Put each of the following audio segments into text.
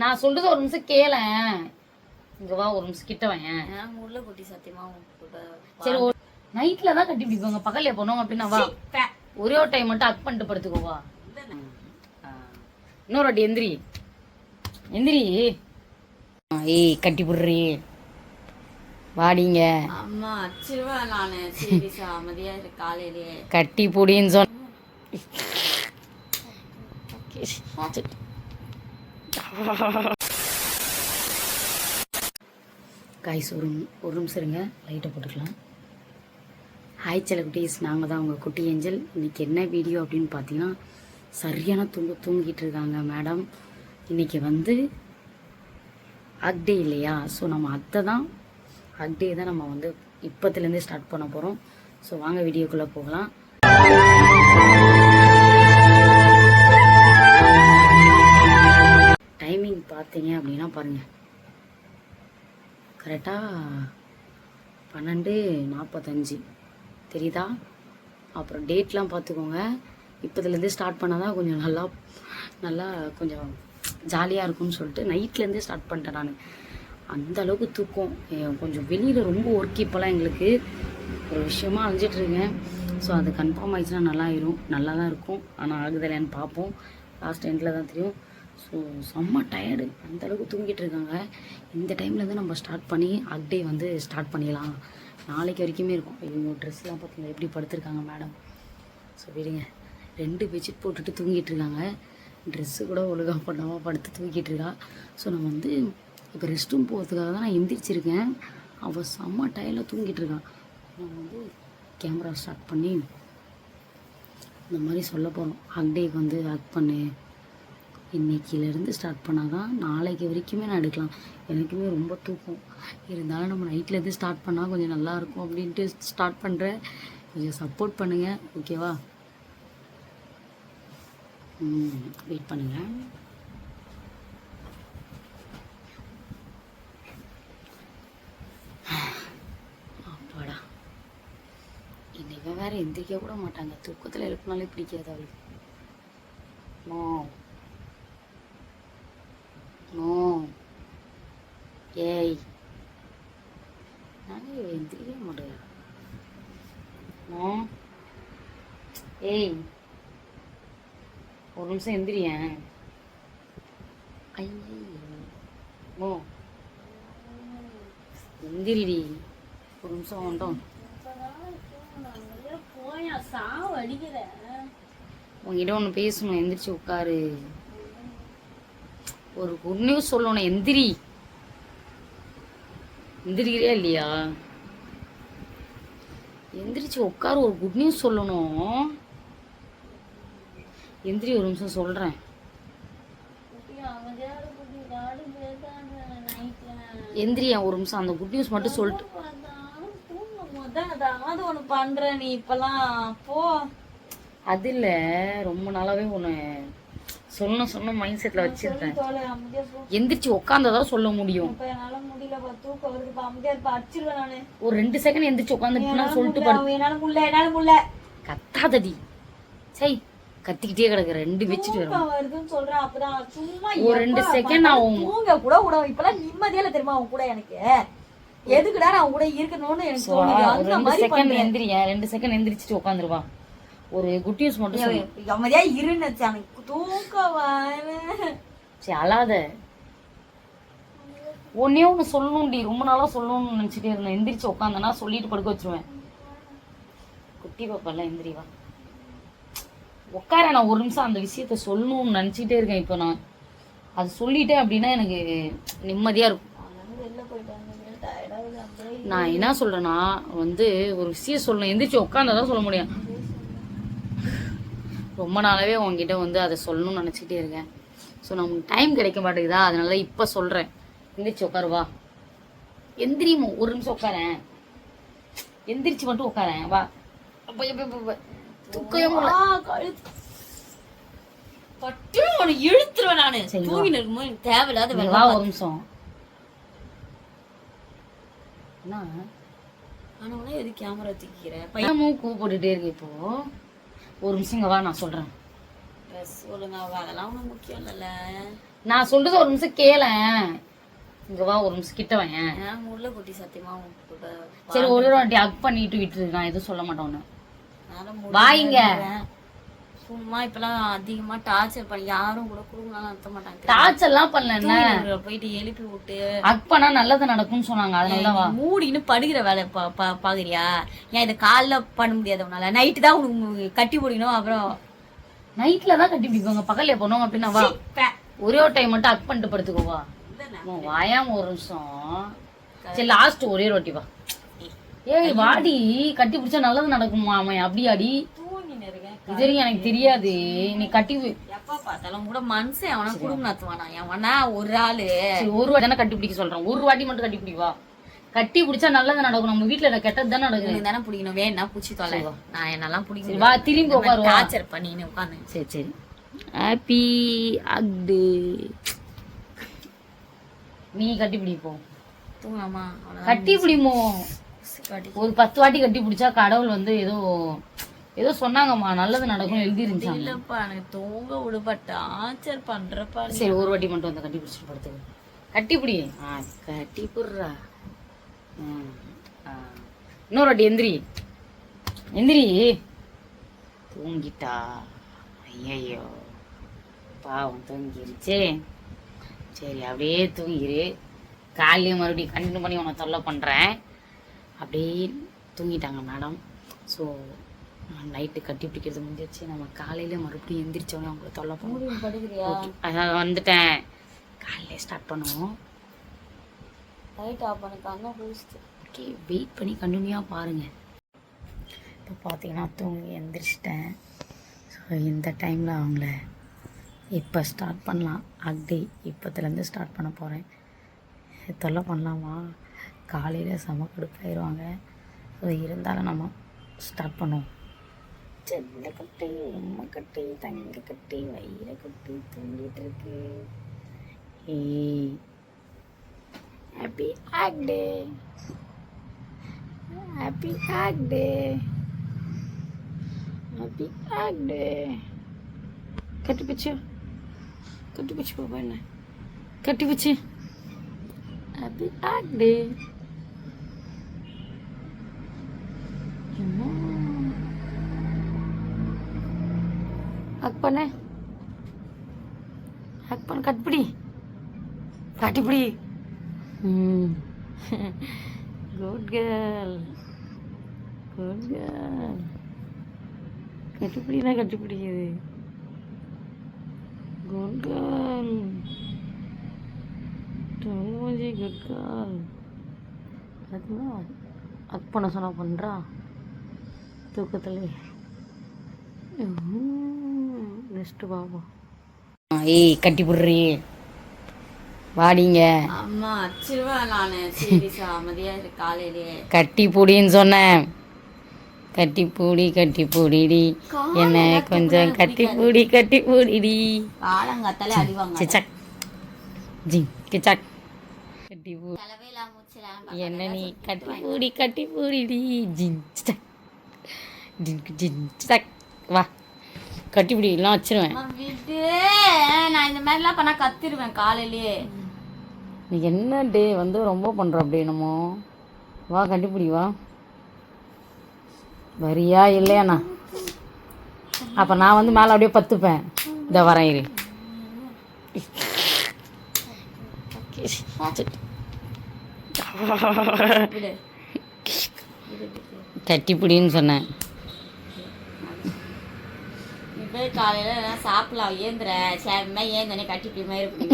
நான் சொல்றது ஒரு நிமிஷம் கேளேன். இங்க வா ஒரு நிமிஷம் கிட்ட வாயேன். உள்ள குட்டி சத்தியமா சரி நைட்ல தான் கட்டி பிடிப்பாங்க. பகல்ல போனோம் அப்படின்னா வா. ஒரே ஒரு டைம் மட்டும் அக் பண்ணிட்டு படுத்துக்கோ வா. இன்னொரு வாட்டி எந்திரி. எந்திரி. ஏய் கட்டி புடுறி. வாடிங்க. அம்மா அச்சிருவேன் நானு. சீரியஸா அமைதியா இரு காலையிலேயே. கட்டி புடின்னு சொன்ன காய்ஸ் ஒரு ஒரு நிமிஷம் இருங்க. லைட்டை போட்டுக்கலாம். ஹாய் செல்ல குட்டீஸ் நாங்கள் தான் உங்கள் குட்டி ஏஞ்சல். இன்றைக்கி என்ன வீடியோ அப்படின்னு பார்த்தீங்கன்னா சரியான தூங்க தூங்கிட்டு இருக்காங்க மேடம் இன்னைக்கு வந்து அக்டே இல்லையா? ஸோ நம்ம அதை தான் அக்டே தான் நம்ம வந்து இப்போத்துலேருந்தே ஸ்டார்ட் பண்ண போகிறோம் ஸோ வாங்க வீடியோக்குள்ளே போகலாம். பார்த்தீங்க அப்படின்னா பாருங்கள் கரெக்டாக பன்னெண்டு நாற்பத்தஞ்சு தெரியுதா? அப்புறம் டேட்லாம் பார்த்துக்கோங்க. இப்போதுலேருந்தே ஸ்டார்ட் பண்ணால் தான் கொஞ்சம் நல்லா நல்லா கொஞ்சம் ஜாலியாக இருக்கும்னு சொல்லிட்டு நைட்லேருந்தே ஸ்டார்ட் பண்ணிட்டேன் நான். அந்த அளவுக்கு தூக்கம். கொஞ்சம் வெளியில் ரொம்ப ஒர்க் இப்போலாம் எங்களுக்கு ஒரு விஷயமா அழிஞ்சிட்ருக்கேன் ஸோ அது கன்ஃபார்ம் ஆயிடுச்சுன்னா நல்லா ஆயிரும் நல்லா தான் இருக்கும் ஆனால் ஆகுதலையான்னு பார்ப்போம். லாஸ்ட் எண்டில் தான் தெரியும். ஸோ செம்ம டயர்டு அந்தளவுக்கு தூங்கிட்டு இருக்காங்க. இந்த டைம்லேருந்து நம்ம ஸ்டார்ட் பண்ணி அக் டே வந்து ஸ்டார்ட் பண்ணிடலாம். நாளைக்கு வரைக்குமே இருக்கும். இவங்க ட்ரெஸ்லாம் பார்த்தீங்களா எப்படி படுத்திருக்காங்க மேடம் ஸோ விடுங்க. ரெண்டு பெட்ஷீட் போட்டுட்டு தூங்கிட்டு இருக்காங்க. ட்ரெஸ்ஸு கூட ஒழுங்காக பண்ணாமல் படுத்து தூங்கிட்டு இருக்கா. ஸோ நான் வந்து இப்போ ரெஸ்ட் ரூம் போகிறதுக்காக தான் நான் எந்திரிச்சிருக்கேன். அவள் செம்ம டயரில் தூங்கிட்டு இருக்கான் நான் வந்து கேமரா ஸ்டார்ட் பண்ணி இந்த மாதிரி சொல்ல போகிறோம் ஹக் டேக்கு வந்து ஹக் பண்ணு. இன்னைக்கிலேருந்து ஸ்டார்ட் பண்ணால் தான் நாளைக்கு வரைக்குமே நான் எடுக்கலாம். எனக்குமே ரொம்ப தூக்கம். இருந்தாலும் நம்ம நைட்லேருந்து ஸ்டார்ட் பண்ணால் கொஞ்சம் நல்லாயிருக்கும் அப்படின்ட்டு ஸ்டார்ட் பண்ணுறேன் கொஞ்சம் சப்போர்ட் பண்ணுங்கள் ஓகேவா ம் வெயிட் பண்ணுங்கள் அப்பாடா. இன்னைக்கு வேற எந்திரிக்க கூட மாட்டாங்க. தூக்கத்தில் எழுப்பினாலே பிடிக்காது அவளுக்கு. நோ ஏய். நானே எந்திரிக்க எந்திரிக்கவே மாட்டேன். ஏய். ஒரு நிமிஷம் எந்திரியேன் ஐயோ ஓ. எந்திரிடி. ஒரு நிமிஷம் உண்டோம் உங்ககிட்ட ஒன்று பேசணும். எந்திரிச்சு உட்காரு. ஒரு குட் நியூஸ் சொல்லணும். எந்திரி. எந்திரிக்கிறியா இல்லையா? எந்திரிச்சு உட்காரு ஒரு குட் நியூஸ் சொல்லணும். எந்திரி ஒரு நிமிஷம் சொல்கிறேன் எந்திரியா ஒரு நிமிஷம் அந்த குட் நியூஸ் மட்டும் சொல்லிட்டு. அதாவது ஒன்று பண்ற நீ இப்பெல்லாம் போ அது இல்லை ரொம்ப நாளாவே ஒன்று சொல்லணும் சொல்லணும் மைண்ட் செட்டில் வச்சிருக்கேன் எந்திரிச்சு உட்காந்ததான் சொல்ல முடியும். நானு. ஒரு ரெண்டு செகண்ட் எந்திரிச்சு உட்காந்துட்டு நான் சொல்லிட்டு கத்தாதடி. சை கத்திக்கிட்டே கிடக்குற ரெண்டு வச்சுட்டு வரும் தூக்கம் வருதுன்னு சொல்றேன் அப்பதான் சும்மா ஒரு ரெண்டு செகண்ட் ஆகும் தூங்க கூட விட இப்பெல்லாம் நிம்மதியா இல்ல தெரியுமா அவன் கூட எனக்கு? எதுக்குடா நான் கூட இருக்கணும்னு எனக்கு தோணுது. அந்த மாதிரி செகண்ட் எந்திரியா ரெண்டு செகண்ட் எந்திரிச்சிட்டு உட்காந்துருவா ஒரு குட் நியூஸ் மட்டும் சொல்லு. அமைதியா இருன்னு வச்சு எனக்கு தூக்கம் சரி அழாத. ஒன்னே ஒன்று சொல்லணும்டி. ரொம்ப நாளா சொல்லணும்னு நினச்சிட்டே இருந்தேன். எந்திரிச்சு உட்காந்தனா சொல்லிட்டு படுக்க வச்சிருவேன். குட்டி பாப்பால எந்திரி வா. உட்கார நான் ஒரு நிமிஷம் அந்த விஷயத்த சொல்லணும்னு நினச்சிட்டே இருக்கேன் இப்போ நான். அது சொல்லிட்டேன் அப்படின்னா எனக்கு நிம்மதியா இருக்கும். நான் என்ன சொல்றேன்னா வந்து ஒரு விஷயம் சொல்லணும். எந்திரிச்சு உட்காந்தாதான் சொல்ல முடியும். ரொம்ப நாளாவே உங்ககிட்ட வந்து அதை சொல்லணும்னு நினச்சிட்டே இருக்கேன். ஸோ நமக்கு டைம் கிடைக்க மாட்டேங்குதா? அதனால இப்போ சொல்கிறேன் எந்திரிச்சு உட்காரு வா. எந்திரிமோ ஒரு நிமிஷம் உட்காரேன் எந்திரிச்சு மட்டும் உட்காரேன் வா. இழுத்துருவேன் நானு. தூங்கின்னு இருக்கும்போது தேவையில்லாத வேலை ஒரு நிமிஷம். என்ன? எது கேமரா தூக்கிக்கிற? பையனும் கூ போட்டுட்டே இருக்கு இப்போ. ஒரு நிமிஷம் இங்க வா நான் ஒழுங்கா வா, அதெல்லாம் ஒண்ணும் முக்கியம் இல்லைல்ல. நான் சொல்றது ஒரு நிமிஷம் கேளேன் இங்க வா ஒரு நிமிஷம் கிட்ட வாங்க நான் முள்ள குட்டி சத்தியமா உன் கூட சரி ஒரு வாட்டி அக் பண்ணிட்டு விட்டுரு. நான் எதுவும் சொல்ல மாட்டேன். நானும் வாயிங்க. சும்மா இப்பெல்லாம் அதிகமா டார்ச்சர் பண்ணி யாரும் கூட குடும்பம்லாம் நடத்த மாட்டாங்க. டார்ச்சர்லாம் பண்ணல போயிட்டு எழுப்பி விட்டு. பண்ணா நல்லது நடக்கும்னு சொன்னாங்க அதனால மூடின்னு படுகிற வேலை பாக்குறியா? ஏன் இதை காலைல பண்ண முடியாது உன்னால? நைட்டு தான் உனக்கு கட்டி பிடிக்கணும் அப்புறம். நைட்ல தான் கட்டி பிடிப்பாங்க. பகல்ல பண்ணுவாங்க அப்படின்னா வா. ஒரே ஒரு டைம் மட்டும் அக் பண்ணிட்டு படுத்துக்கோ வா. அம்மா, வாயாம ஒரு நிமிஷம். சரி லாஸ்ட் ஒரே ரொட்டி வா. ஏய். வாடி. கட்டி பிடிச்சா நல்லது நடக்குமா அவன்? அப்படியாடி? இது வரைக்கும் எனக்கு தெரியாது. நீ கட்டி எப்ப பார்த்தாலும் கூட மனுஷன் அவனா குடும்பம் நடத்துவானா எவனா ஒரு ஆளு. ஒரு வாட்டி தானே கட்டி பிடிக்க சொல்றேன். ஒரு வாட்டி மட்டும் கட்டி பிடி வா. கட்டி பிடிச்சா நல்லது நடக்கும். நம்ம வீட்டுல கெட்டது தானே நடக்குது. உனக்கு தானே பிடிக்கணும். வேணா பூச்சி தொலை. நான் என்னெல்லாம் பிடிக்கணும்? வா திரும்பி உட்காரு டார்ச்சர் பண்ணின்னு உட்காந்து சரி சரி. ஹாப்பி அக்டு நீ கட்டி பிடிப்போ தூங்கலாமா? கட்டி பிடிமோ. ஒரு பத்து வாட்டி கட்டி பிடிச்சா கடவுள் வந்து ஏதோ ஏதோ சொன்னாங்கம்மா நல்லது நடக்கும் எழுதி இருந்துச்சாங்க இல்லப்பா எனக்கு தூங்க விடுப்பா டார்ச்சர் பண்றப்பா சரி ஒரு வாட்டி மட்டும் வந்து கட்டி பிடிச்சிட்டு படுத்துக்க. கட்டி பிடி ஆ கட்டி புடுறா ம், ஆ. இன்னொரு வாட்டி எந்திரி. எந்திரி. தூங்கிட்டா. ஐயையோ. பாவம் தூங்கிருச்சே. சரி அப்படியே தூங்கிரு. காலையிலே மறுபடியும் கண்டினியூ பண்ணி உன்னை தொல்லை பண்ணுறேன் அப்படியே தூங்கிட்டாங்க மேடம். ஸோ நைட்டு கட்டி பிடிக்கிறது முடிஞ்சிருச்சு. நம்ம காலையில மறுபடியும் எந்திரிச்சோன்னே அவங்கள தொல்லை பண்ணுவோம் படுக்கிறியா அதான் வந்துட்டேன். காலையிலே ஸ்டார்ட் பண்ணுவோம் லைட் ஆஃப் பண்ண கண்ணை ஓகே வெயிட் பண்ணி கண்டினியூவாக பாருங்கள் இப்போ பார்த்தீங்கன்னா தூங்கி எந்திரிச்சிட்டேன். ஸோ இந்த டைமில் அவங்கள இப்போ ஸ்டார்ட் பண்ணலாம். அக்டே இப்போத்துலேருந்து ஸ்டார்ட் பண்ண போகிறேன் தொல்லை பண்ணலாமா? காலையில் செம கடுப்பாயிருவாங்க. ஸோ இருந்தாலும் நம்ம ஸ்டார்ட் பண்ணுவோம். செல்ல கட்டி உம்மை கட்டி தங்க கட்டி வயிற கட்டி தூங்கிட்டு இருக்கு ஏய் ஹாப்பி ஆக் டே ஹாப்பி ஆக் டே ஹாப்பி ஆக் டே கட்டி பிச்சு கட்டி பிச்சு பாப்பா என்ன கட்டி பிச்சு ஹாப்பி ஆக் டே ஹக் பண்ண. ஹக் பண்ண கட்பிடி கட்டிப்பிடி ம். குட் கேர்ள் குட் கேர்ள் கட்டிப்பிடினா கட்டிப்பிடிக்குது குட் கேர்ள் டோஜி குட் கேர்ள் அதுதான் அக் பண்ண சொன்னா பண்ணுறா தூக்கத்துலேயே. நெக்ஸ்ட்டு பாப்போம் ஏய் கட்டி விடுறி வாடிங்க. அம்மா அச்சிருவா நானு. சீரியஸா அமைதியா இரு காலையிலேயே கட்டி பூடின்னு சொன்னேன். கட்டி பூடி கட்டி பூடிடி. என்ன கொஞ்சம் கட்டி பூடி கட்டி பூடிடி. காலங்காத்தாலே அடிவாங்க. சிச்சக் ஜிங் கிச்சக் கட்டி பூ என்ன நீ கட்டி பூடி கட்டி பூடிடி. ஜின் சிச்சக் ஜின் ஜின் சிச்சக் வா. கட்டி பூடி எல்லாம் வச்சிருவேன் விட்டு நான் இந்த மாதிரிலாம் பண்ணா கத்திருவேன் காலையிலேயே. நீ என்ன டே வந்து ரொம்ப பண்ணுற அப்படி என்னமோ? வா கண்டுபிடி வா. வரியா இல்லையாண்ணா அப்போ நான் வந்து மேலே அப்படியே பத்துப்பேன். இந்த வரேன் இரு. விடு. கட்டிப்பிடின்னு சொன்னேன். நீ போய் காலையில சாப்பிடலாம். ஏந்திர சேமே ஏந்தனே கட்டி இப்படி மாதிரி இருக்கு.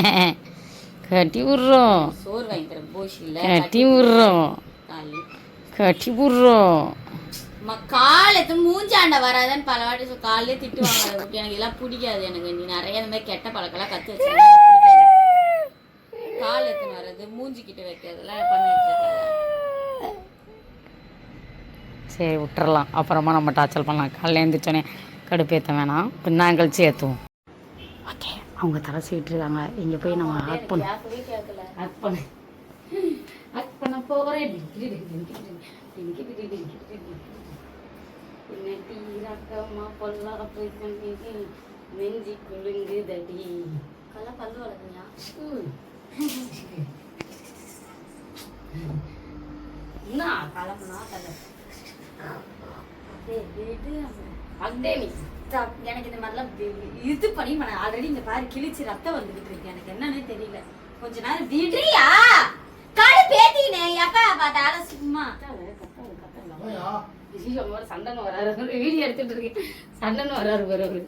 கட்டி விட்றோம். சோறு வாங்கி தரேன். போஷில்ல கட்டி விட்றோம். கட்டி விட்றோம். அம்மா கால் எத்தனை மூஞ்சாண்ட வராதன்னு பல வாட்டி காலையிலே திட்டுவாங்க எனக்கு எல்லாம் பிடிக்காது. எனக்கு நீ நிறைய இந்த மாதிரி கெட்ட பழக்கம்லாம் கத்து வச்சு கால் எத்தனை வர்றது மூஞ்சி கிட்ட வைக்கிறதெல்லாம் பண்ணிட்டு சரி விட்டுறலாம். அப்புறமா நம்ம டார்ச்சல் பண்ணலாம். காலையில் எழுந்திரிச்சோன்னே கடுப்பேற்ற வேணாம். பின்னாங்க கழிச்சு ஏற்றுவோம் ஓகே அவங்க தலை சீட்டு இருக்காங்க இங்கே போய் நம்ம ஹக் கேட்கல ஹக் பண்ணு. ஹக் பண்ண போகிறேன் நெஞ்சி குலுங்குதடி. கல்ல பல்லு வளர்க்குறியா? என்ன? கிளம்புனா தலை டேய் விடு அக்டே நீ. stop. எனக்கு இந்த மாதிரிலாம் இது பண்ணி ஆல்ரெடி இந்த பாரு கிழிச்சு ரத்தம் வந்துகிட்டு இருக்கு. எனக்கு என்னன்னே தெரியல. கொஞ்ச நேரம் விடுறியா? காடு பேத்தினே எப்ப பார்த்தாலும் சும்மா. சண்டன் வராரு. வீடியோ எடுத்துட்டு இருக்கேன். சண்டன் வராரு வேற அவரு.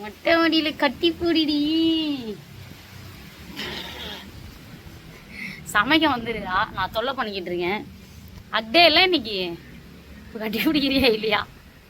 மொட்டை மடியில கட்டி போடிடி. சமைக்க வந்துருடா நான் தொல்லை பண்ணிக்கிட்டு இருக்கேன். அக்டே இல்லை இன்னைக்கு? இப்ப கட்டி பிடிக்கிறியா இல்லையா?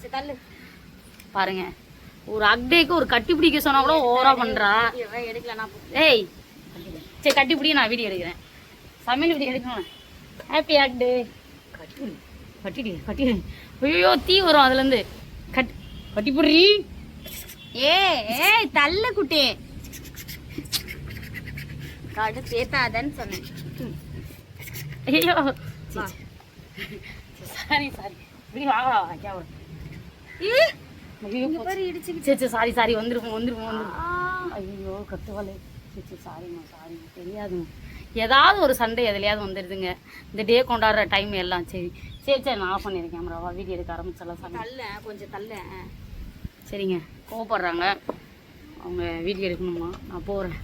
சரி தள்ளு. பாருங்க. ஒரு அக்டேக்கு ஒரு கட்டி பிடிக்க சொன்னா கூட ஓவரா பண்றா. ஏய் சரி கட்டி பிடி நான் வீடியோ எடுக்கிறேன். சமையல் வீடியோ எடுக்கணும் ஹாப்பி ஆக்டே கட்டி கட்டிடி கட்டிடி. ஐயோ தீ வரும் அதுலேருந்து. கட் கட்டி பிடி ஏய் ஏய் தள்ளு குட்டி. காடு பேத்தாதன்னு சொன்னேன். ஐயோ. Sorry sorry. இப்படி வா வா வா கேவலம் ஏய், ஐயோ இங்க பாரு இடிச்சுக்கிட்டு சரி சரி சாரி சாரி வந்துருவோம் வந்துருவோம் வந்துருவோம். ஐயோ கத்துவாளே சரி சரி சாரிம்மா சாரி தெரியாதுங்க ஏதாவது ஒரு சண்டை எதுலையாவது வந்துடுதுங்க இந்த டே கொண்டாடுற டைம் எல்லாம் சரி. சரி சரி நான் ஆஃப் பண்ணிடுறேன் கேமராவா வீடியோ எடுக்க ஆரம்பிச்சிடலாம் சாமி. தள்ள கொஞ்சம் தள்ள. சரிங்க. கோவப்படுறாங்க. அவங்க வீடியோ எடுக்கணுமா? நான் போகிறேன்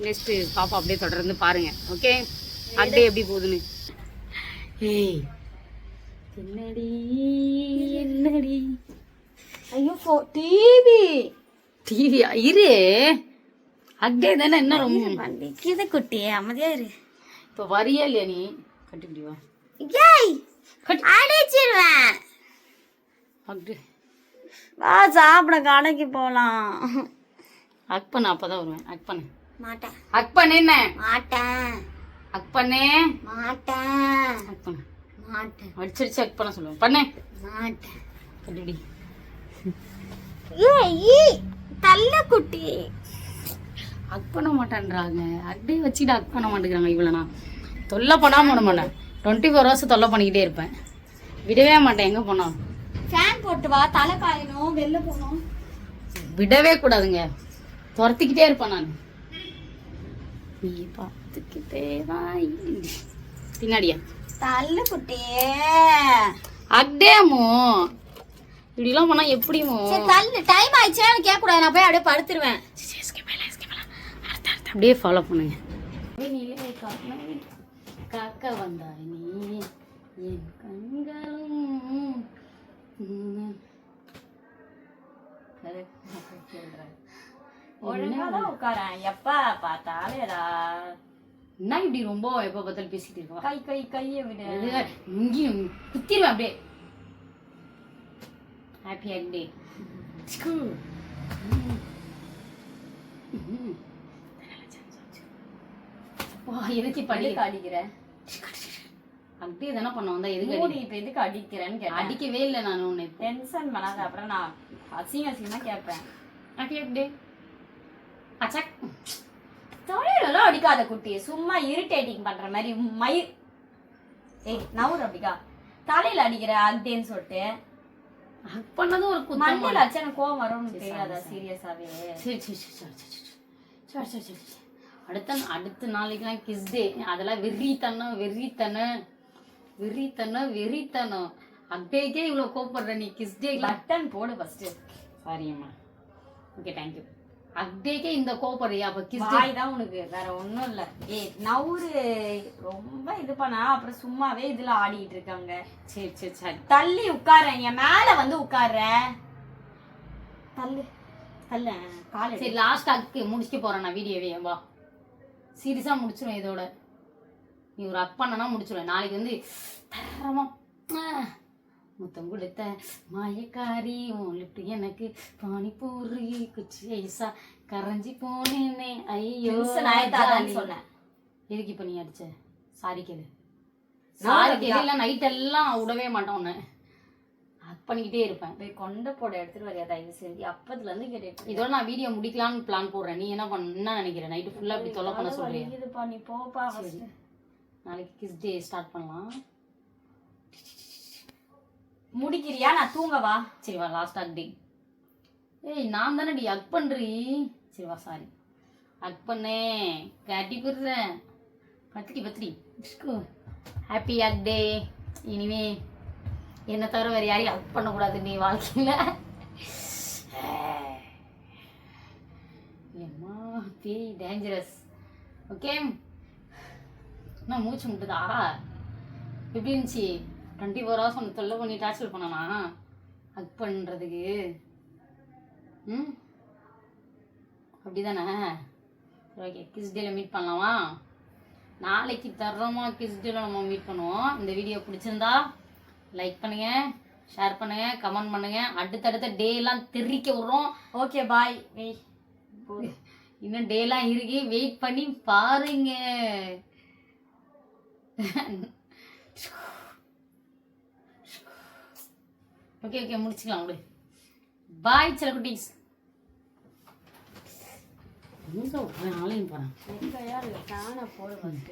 நெக்ஸ்ட்டு பாப்பா அப்படியே தொடர்ந்து பாருங்க. ஓகே அப்படியே எப்படி போகுதுன்னு? ஏய். என்னடி? என்னடி? ஐயோ ஃபோ டிவி டிவி இரு. அக்டே தானே என்ன ரொம்ப வண்டிக்குது குட்டி. அமைதியா இரு. இப்போ வரியா இல்லையா நீ? கட்டிப்பிடி வா. ஏய் கட்டி அடிச்சிருவேன். அக்டே வா சாப்பிட கடைக்கு போலாம். அக் பண்ணு அப்போ தான் வருவேன். அக் பண்ணு. மாட்டேன். அக் பண்ணு என்ன? மாட்டேன். அக் பண்ணு. மாட்டேன். அக் பண்ணு. மாட்டேன். அடிச்சடிச்சு அக் பண்ண சொல்லுவேன் பண்ணு. மாட்டேன். கட்டிப்பிடி ஏய் தள்ள குட்டி அக் பண்ண மாட்டேன்றாங்க. அப்படியே வச்சுட்டு அக் பண்ண மாட்டேங்கிறாங்க இவ்வளோ நான் தொல்லை பண்ணாமல் விட மாட்டேன். டுவெண்ட்டி ஃபோர் ஹவர்ஸ் தொல்லை பண்ணிக்கிட்டே இருப்பேன். விடவே மாட்டேன். எங்கே போனாலும் ஃபேன் போட்டு வா. தலை காயணும் வெளில போகணும். விடவே கூடாதுங்க. துரத்திக்கிட்டே இருப்பேன் நான். நீ பார்த்துக்கிட்டே தான். பின்னாடியா? தள்ள குட்டி. அக்டேமோ இப்படிலாம் பண்ணால் எப்படிமோ தள்ளு. டைம் ஆயிடுச்சுன்னா கேட்க கூடாது நான் போய் அப்படியே படுத்துருவேன். அப்படியே ஃபாலோ பண்ணுங்க. காக்க வந்தாய் நீ. என் கண்களும் உம். ஒழுங்காதான் உட்காரேன். எப்ப பார்த்தாலும் என்ன இப்படி ரொம்ப எப்போ பார்த்தாலும் பேசிட்டு இருக்கோம் கை கை கையை விடு. இங்கேயும் குத்திடுவேன் அப்படியே. ஹாப்பி வா எதுக்கு படி எதுக்கு அடிக்கிற? அப்படியே தானே பண்ண வந்தா எதுக்கு மூடி இப்ப எதுக்கு அடிக்கிறேன்னு கேட்டேன். அடிக்கவே இல்லை நான் உன்னை டென்ஷன் பண்ணாத. அப்புறம் நான் அசிங்க அசிங்கமா கேட்பேன். ஹாப்பி ஆக்டே அச்சக் தொழிலெல்லாம் அடிக்காத குட்டி சும்மா இரிட்டேட்டிங் பண்ற மாதிரி மயிர். ஏய் நவுறு அப்படிக்கா. தலையில அடிக்கிற அக்டேன்னு சொல்லிட்டு. ஹக் பண்ணதும் ஒரு குத்தம் மண்டையில அடிச்சா எனக்கு கோவம் வரும்னு தெரியாதா சீரியஸாவே சரி சரி. சரி சரி சரி சரி சரி சரி சரி அடுத்த அடுத்த நாளைக்கெல்லாம் கிஸ் டே அதெல்லாம் வெறித்தனம் வெறித்தனம் வெறித்தனம் வெறித்தனம். அக்டேக்கே இவ்வளோ கோப்படுற நீ கிஸ் டேக்கெலாம் பட்டன் போடு ஃபர்ஸ்ட் சாரி அம்மா. ஓகே தேங்க்யூ அக்டேக்கே இந்த கோப்படுறியா அப்போ கிஸ் வாய் தான் உனக்கு வேற ஒண்ணும் இல்ல. ஏய் நவுறு ரொம்ப இது பண்ணா அப்புறம் சும்மாவே இதுல ஆடிட்டு இருக்காங்க. சரி சரி சரி. தள்ளி உட்காரேன் என் மேல வந்து உட்கார்ற தள்ளு தள்ள கால் சரி லாஸ்ட் அக்கு முடிச்சுட்டு போகிறேன் நான் வீடியோவே வா சீரியஸாக முடிச்சிருவேன் இதோட. நீ ஒரு அக் பண்ணனா முடிச்சிருவேன். நாளைக்கு வந்து தரமா முத்தம் கொடுத்த மாயக்காரி உன் லிப்ட் எனக்கு பானிபூரி குச்சி ஐசா கரைஞ்சி போனேனே. ஐயோ. சொன்னேன். எதுக்கு இப்போ நீ அடிச்ச? சாரி கேளு. சாரி? கேளு. இல்லை நைட் எல்லாம் விடவே மாட்டேன் உன்னை. அக் பண்ணிக்கிட்டே இருப்பேன். போய் கொண்ட போட எடுத்துட்டு வரியா தயவு செஞ்சு. அப்பத்துல இருந்து கேட்டுட்டு இதோட நான் வீடியோ முடிக்கலாம்னு பிளான் போடுறேன். நீ என்ன பண்ண என்ன நினைக்கிற? நைட்டு ஃபுல்லாக இப்படி தொலை பண்ண சொல்றியா? இதுப்பா நீ போப்பா. நாளைக்கு கிஸ் டே ஸ்டார்ட் பண்ணலாம். முடிக்கிறியா? நான் தூங்கவா? சரி வா லாஸ்ட் டே ஏய் நான் தானடி அக் பண்ணுறி சரி வா சாரி அக் பண்ணே கட்டி போடுறேன் பத்திரி பத்திரி ஹாப்பி அக் டே இனிமே என்னை தவிர வேறு யாரையும் அக் பண்ணக்கூடாது நீ வாழ்க்கையில். எம்மா பேய் டேஞ்சரஸ் ஓகே என்ன மூச்சு முட்டுதா? எப்படி இருந்துச்சு? டுவெண்ட்டி ஃபோர் ஹவர்ஸ் ஒன்று தொல்லை பண்ணி டார்ச்சர் பண்ணனா? ஹக் பண்ணுறதுக்கு ம்? அப்படிதானே? ஓகே கிஸ் டேல மீட் பண்ணலாமா? நாளைக்கு தர்றோமா கிஸ் டேல நம்ம மீட் பண்ணுவோம். இந்த வீடியோ பிடிச்சிருந்தா லைக் பண்ணுங்க ஷேர் பண்ணுங்க கமெண்ட் பண்ணுங்க. அடுத்தடுத்த டே எல்லாம் தெரிவிக்க விடுறோம். ஓகே பாய் வெய் இன்னும் டேலாம் இருக்கு. வெயிட் பண்ணி பாருங்க. ஓகே ஓகே முடிச்சுக்கலாம் விடு பாய் சில குட்டீஸ். எங்க போறேன் ஆலையும் போறேன் எங்க யாரு? காண ஃபர்ஸ்ட்